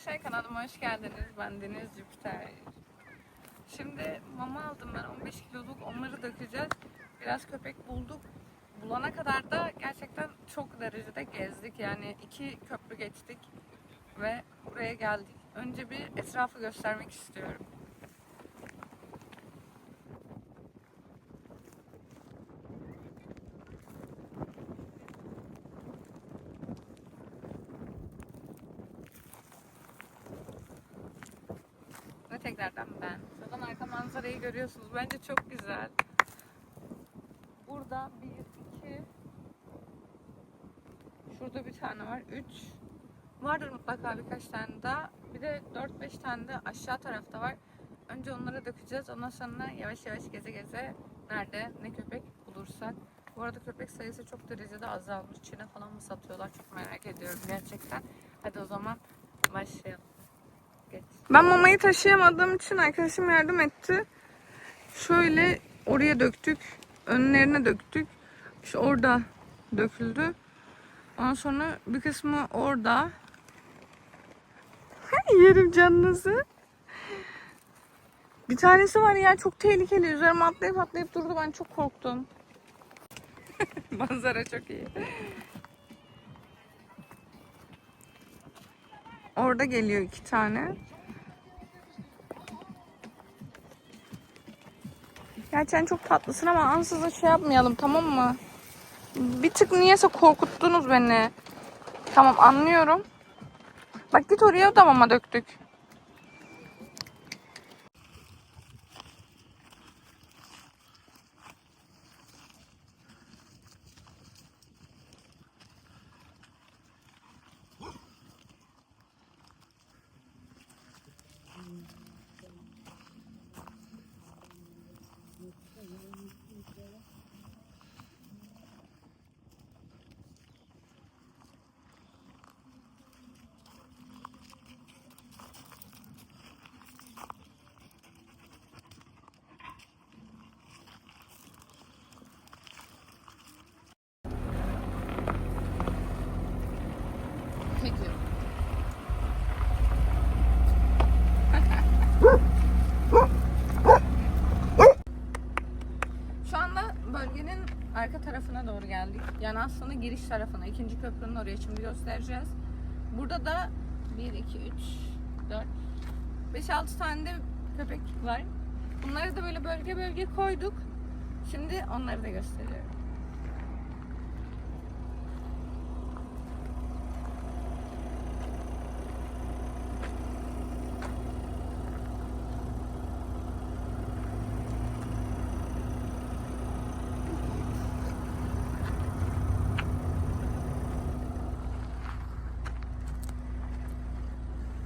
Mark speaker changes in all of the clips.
Speaker 1: Arkadaşlar kanalıma hoş geldiniz. Ben Deniz Jüpiter. Şimdi mama aldım ben 15 kiloluk. Onları dökeceğiz. Biraz köpek bulduk. Bulana kadar da gerçekten çok derecede gezdik. Yani iki köprü geçtik ve buraya geldik. Önce bir etrafı göstermek istiyorum. Tekrardan ben. Şuradan arka manzarayı görüyorsunuz. Bence çok güzel. Burada bir, iki, şurada bir tane var. Üç. Vardır mutlaka birkaç tane daha. Bir de 4-5 tane de aşağı tarafta var. Önce onlara dökeceğiz. Ondan sonra yavaş yavaş geze geze nerede ne köpek bulursak. Bu arada köpek sayısı çok derecede azalmış. Çin'e falan mı satıyorlar? Çok merak ediyorum gerçekten. Hadi o zaman başlayalım. Ben mamayı taşıyamadığım için arkadaşım yardım etti. Şöyle oraya döktük. Önlerine döktük. İşte orada döküldü. Ondan sonra bir kısmı orada. Yerim canınızı. Bir tanesi var ya çok tehlikeli. Üzerime atlayıp atlayıp durdu. Ben çok korktum. Manzara çok iyi. Orada geliyor iki tane. Gerçekten çok tatlısın ama ansızın şey yapmayalım tamam mı? Bir tık niyeyse korkuttunuz beni. Tamam anlıyorum. Bak git oraya da mama döktük. Peki. Şu anda bölgenin arka tarafına doğru geldik. Yani aslında giriş tarafına, ikinci köprünün oraya şimdi göstereceğiz. Burada da 1, 2, 3, 4, 5, 6 tane de köpek var. Bunları da böyle bölge bölge koyduk. Şimdi onları da gösteriyorum.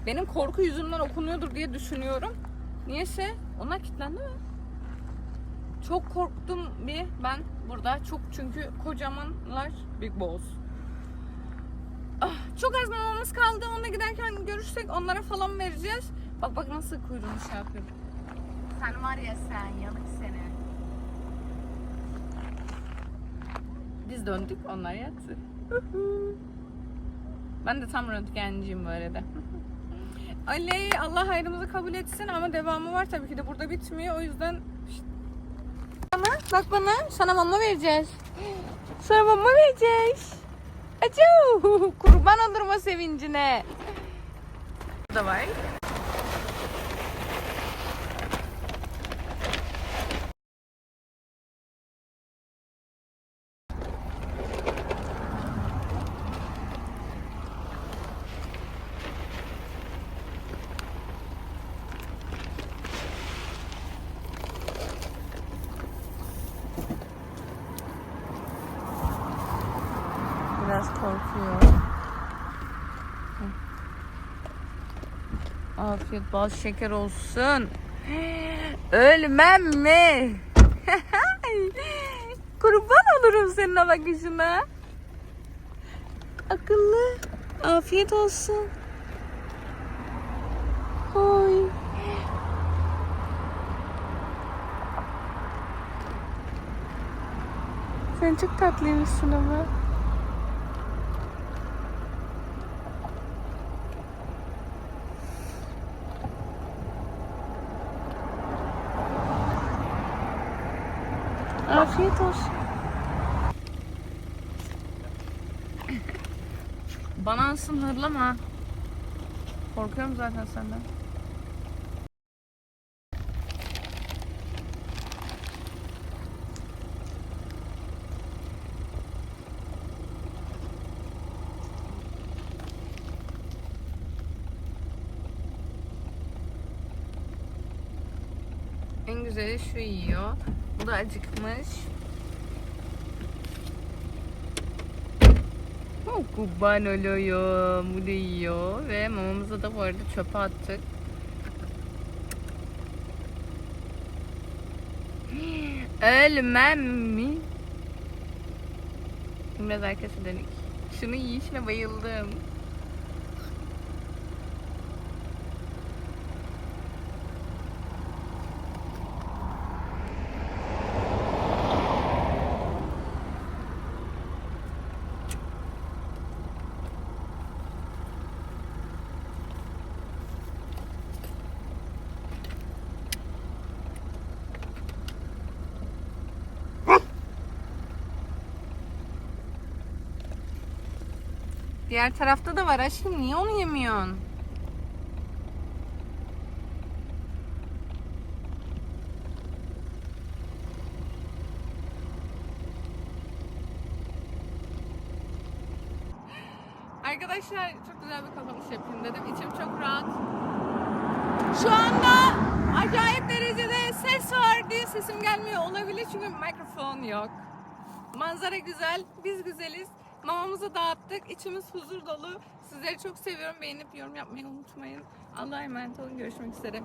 Speaker 1: Benim korku yüzümden okunuyordur diye düşünüyorum. Niyeyse onlar kilitlendi mi? Çok korktum bir ben burada. Çok çünkü kocamanlar Big Boss. Ah, çok az mamamız kaldı. Onunla giderken görüşsek onlara falan vereceğiz. Bak bak nasıl kuyruğunu şey yapıyor. Sen var ya sen yanık seni. Biz döndük onlar yattı. ben de tam röntgenciyim bu arada. Aley Allah hayrımızı kabul etsin ama devamı var tabii ki de burada bitmiyor o yüzden bana bak bana sana mama vereceğiz. Sana mama vereceğiz. Acı kurban olurum o sevincine. Da var. Biraz korkuyor. Afiyet bal şeker olsun. Ölmem mi? Kurban olurum senin o bakışına. Akıllı. Afiyet olsun. Oy. Sen çok tatlıymışsın ama. Afiyet olsun. Bana hırlama. Korkuyorum zaten senden. En güzeli şu yiyor. Bu da acıkmış. Oh, oluyorum. Bu da yiyor. Ve mamamızı da bu arada çöpe attık. Ölmem mi? Biraz arkası dönük. Şunu yiyişine bayıldım. Diğer tarafta da var aşkım. Niye onu yemiyorsun? Arkadaşlar çok güzel bir kapanış yapayım dedim. İçim çok rahat. Şu anda acayip derecede ses var diye sesim gelmiyor olabilir çünkü mikrofon yok. Manzara güzel, biz güzeliz. Mamamızı dağıttık, içimiz huzur dolu. Sizleri çok seviyorum. Beğenip yorum yapmayı unutmayın. Allah'a emanet olun. Görüşmek üzere.